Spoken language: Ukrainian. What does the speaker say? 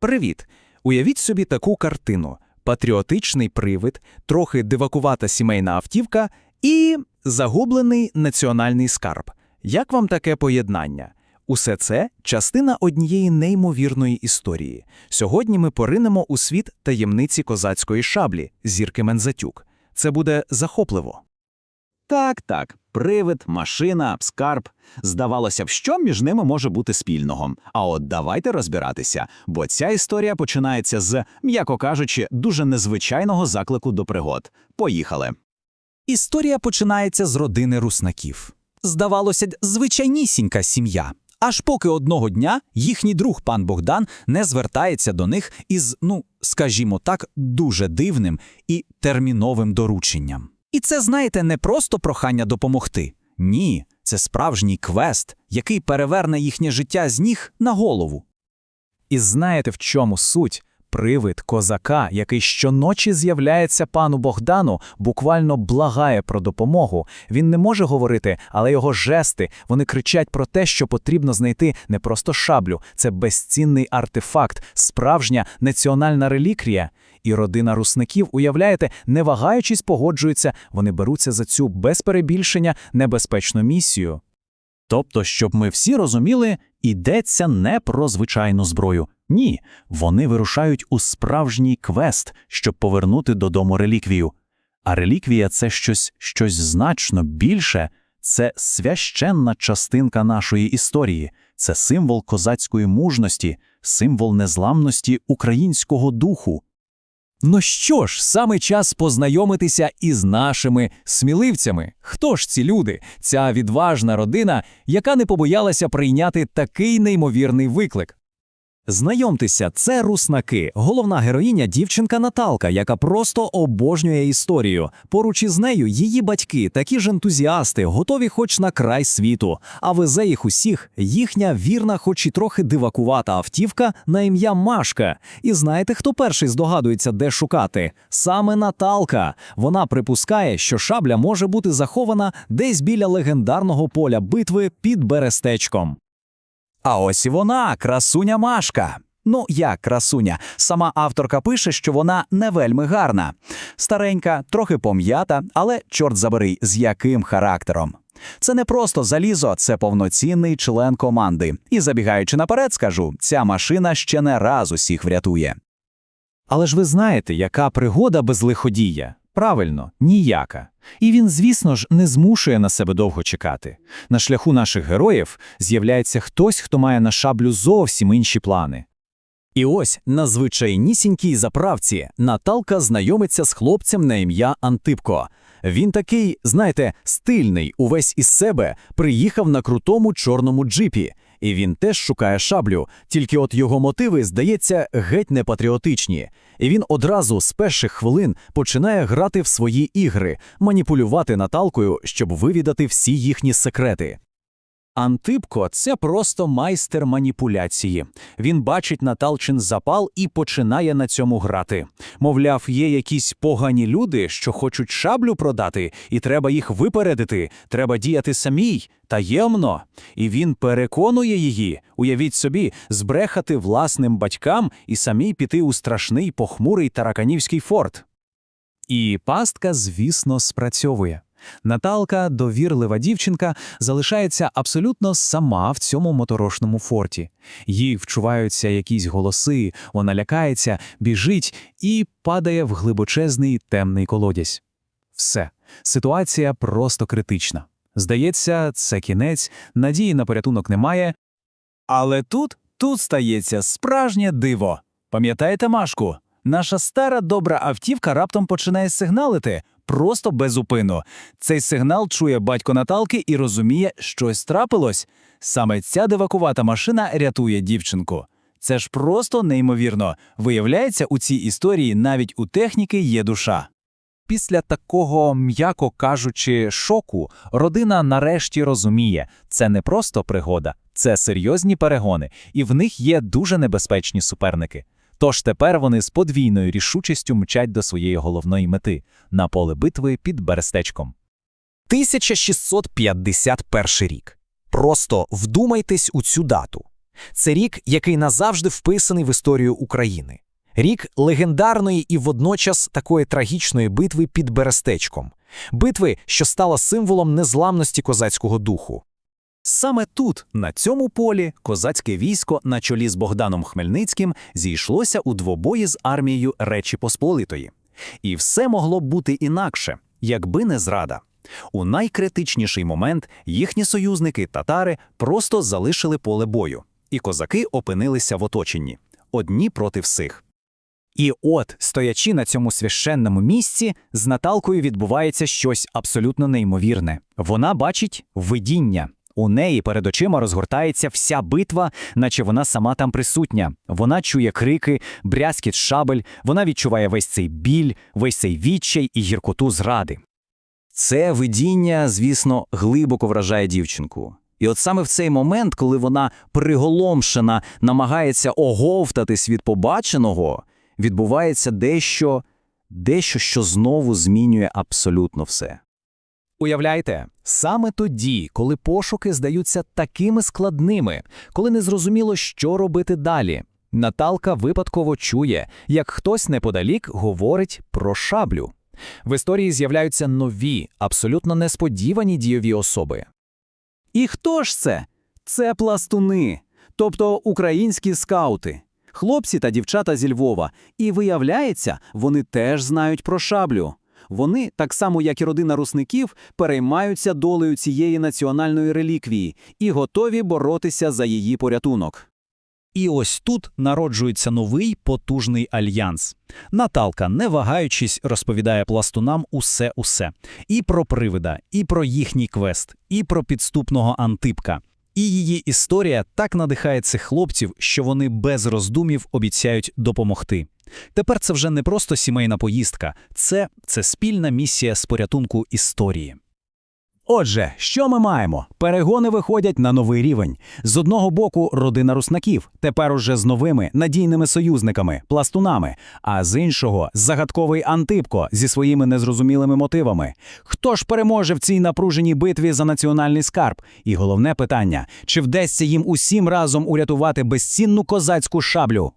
Привіт! Уявіть собі таку картину: патріотичний привид, трохи дивакувата сімейна автівка і загублений національний скарб. Як вам таке поєднання? Усе це частина однієї неймовірної історії. Сьогодні ми поринемо у світ таємниці козацької шаблі зірки Мензатюк. Це буде захопливо. Так, так, привид, машина, скарб. Здавалося б, що між ними може бути спільного. А от давайте розбиратися, бо ця історія починається з, м'яко кажучи, дуже незвичайного заклику до пригод. Поїхали. Історія починається з родини руснаків. Здавалося, звичайнісінька сім'я. Аж поки одного дня їхній друг пан Богдан не звертається до них із, ну, скажімо так, дуже дивним і терміновим дорученням. І це, знаєте, не просто прохання допомогти. Ні, це справжній квест, який переверне їхнє життя з ніг на голову. І знаєте, в чому суть? Привид козака, який щоночі з'являється пану Богдану, буквально благає про допомогу. Він не може говорити, але його жести вони кричать про те, що потрібно знайти не просто шаблю, це безцінний артефакт, справжня національна реліквія. І родина русників, уявляєте, не вагаючись, погоджується, вони беруться за цю без перебільшення небезпечну місію. Тобто, щоб ми всі розуміли, йдеться не про звичайну зброю. Ні, вони вирушають у справжній квест, щоб повернути додому реліквію. А реліквія це щось, щось значно більше, це священна частинка нашої історії, це символ козацької мужності, символ незламності українського духу. Ну що ж, саме час познайомитися із нашими сміливцями. Хто ж ці люди, ця відважна родина, яка не побоялася прийняти такий неймовірний виклик? Знайомтеся, це руснаки, головна героїня дівчинка Наталка, яка просто обожнює історію. Поруч із нею її батьки, такі ж ентузіасти, готові хоч на край світу. А везе їх усіх їхня вірна, хоч і трохи дивакувата автівка на ім'я Машка. І знаєте, хто перший здогадується, де шукати? Саме Наталка. Вона припускає, що шабля може бути захована десь біля легендарного поля битви під Берестечком. А ось і вона, красуня Машка. Ну, як красуня, сама авторка пише, що вона не вельми гарна. Старенька, трохи пом'ята, але чорт забери, з яким характером. Це не просто залізо, це повноцінний член команди. І забігаючи наперед, скажу, ця машина ще не раз усіх врятує. Але ж ви знаєте, яка пригода без лиходія? Правильно, ніяка. І він, звісно ж, не змушує на себе довго чекати. На шляху наших героїв з'являється хтось, хто має на шаблю зовсім інші плани. І ось на звичайнісінькій заправці Наталка знайомиться з хлопцем на ім'я Антипко. Він такий, знаєте, стильний, увесь із себе, приїхав на крутому чорному джипі. І він теж шукає шаблю, тільки от його мотиви, здається, геть не патріотичні. І він одразу з перших хвилин починає грати в свої ігри, маніпулювати Наталкою, щоб вивідати всі їхні секрети. Антипко це просто майстер маніпуляції. Він бачить Наталчин запал і починає на цьому грати. Мовляв, є якісь погані люди, що хочуть шаблю продати, і треба їх випередити, треба діяти самій, таємно. І він переконує її, уявіть собі, збрехати власним батькам і самій піти у страшний похмурий тараканівський форт. І пастка, звісно, спрацьовує. Наталка, довірлива дівчинка, залишається абсолютно сама в цьому моторошному форті. Їй вчуваються якісь голоси, вона лякається, біжить і падає в глибочезний темний колодязь. Все, ситуація просто критична. Здається, це кінець, надії на порятунок немає. Але тут, тут стається справжнє диво. Пам'ятаєте, Машку? Наша стара добра автівка раптом починає сигналити просто без упину. Цей сигнал чує батько Наталки і розуміє, щось трапилось. Саме ця дивакувата машина рятує дівчинку. Це ж просто неймовірно. Виявляється, у цій історії навіть у техніки є душа. Після такого, м'яко кажучи, шоку, родина нарешті розуміє, це не просто пригода, це серйозні перегони, і в них є дуже небезпечні суперники. Тож тепер вони з подвійною рішучістю мчать до своєї головної мети на поле битви під Берестечком. 1651 рік. Просто вдумайтесь у цю дату. Це рік, який назавжди вписаний в історію України. Рік легендарної і водночас такої трагічної битви під Берестечком. Битви, що стала символом незламності козацького духу. Саме тут, на цьому полі, козацьке військо на чолі з Богданом Хмельницьким зійшлося у двобої з армією Речі Посполитої. І все могло б бути інакше, якби не зрада. У найкритичніший момент їхні союзники, татари, просто залишили поле бою, і козаки опинилися в оточенні одні проти всіх. І от, стоячи на цьому священному місці, з Наталкою відбувається щось абсолютно неймовірне. Вона бачить видіння. У неї перед очима розгортається вся битва, наче вона сама там присутня. Вона чує крики, брязкіт шабель, вона відчуває весь цей біль, весь цей відчай і гіркоту зради. Це видіння, звісно, глибоко вражає дівчинку. І от саме в цей момент, коли вона приголомшена, намагається оговтатись від побаченого, відбувається дещо, дещо, що знову змінює абсолютно все. Уявляєте, саме тоді, коли пошуки здаються такими складними, коли незрозуміло, що робити далі, Наталка випадково чує, як хтось неподалік говорить про шаблю. В історії з'являються нові, абсолютно несподівані дійові особи. І хто ж це? Це пластуни, тобто українські скаути, хлопці та дівчата зі Львова. І виявляється, вони теж знають про шаблю. Вони, так само як і родина русників, переймаються долею цієї національної реліквії і готові боротися за її порятунок. І ось тут народжується новий потужний альянс. Наталка, не вагаючись, розповідає пластунам усе-усе. І про привида, і про їхній квест, і про підступного Антипка. І її історія так надихає цих хлопців, що вони без роздумів обіцяють допомогти. Тепер це вже не просто сімейна поїздка, це, це спільна місія з порятунку історії. Отже, що ми маємо? Перегони виходять на новий рівень. З одного боку, родина руснаків, тепер уже з новими надійними союзниками, пластунами, а з іншого загадковий Антипко зі своїми незрозумілими мотивами. Хто ж переможе в цій напруженій битві за національний скарб? І головне питання: чи вдасться їм усім разом урятувати безцінну козацьку шаблю?